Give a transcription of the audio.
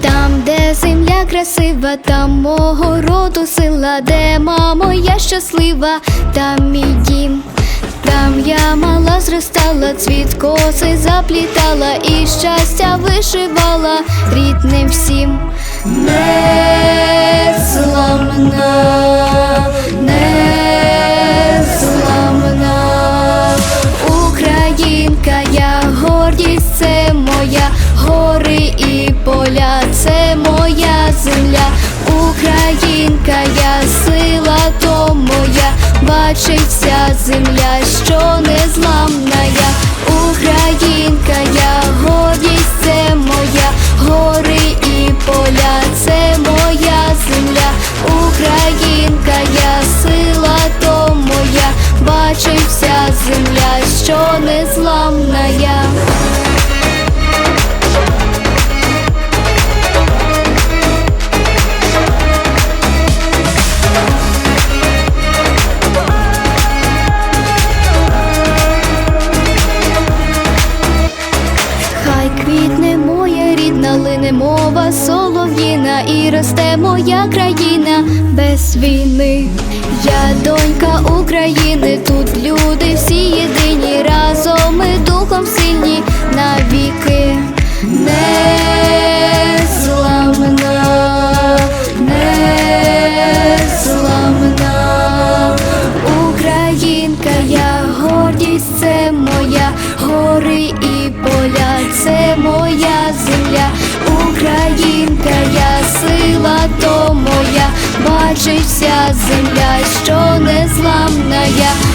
Там, де земля красива, там мого роду сила, де мамо, я щаслива, там мій дім. Там я мала зростала, цвіт коси заплітала і щастя вишивала рідним всім. Українка, я гордість, це моя. Гори і поля, це моя земля, Українка, я сила, то моя, бачить вся земля, що що незламна я. Лине мова солов'їна, і росте моя країна без війни. Я донька України, тут люди всі єдині, Українка, я сила то моя, бачить земля, що незламна я.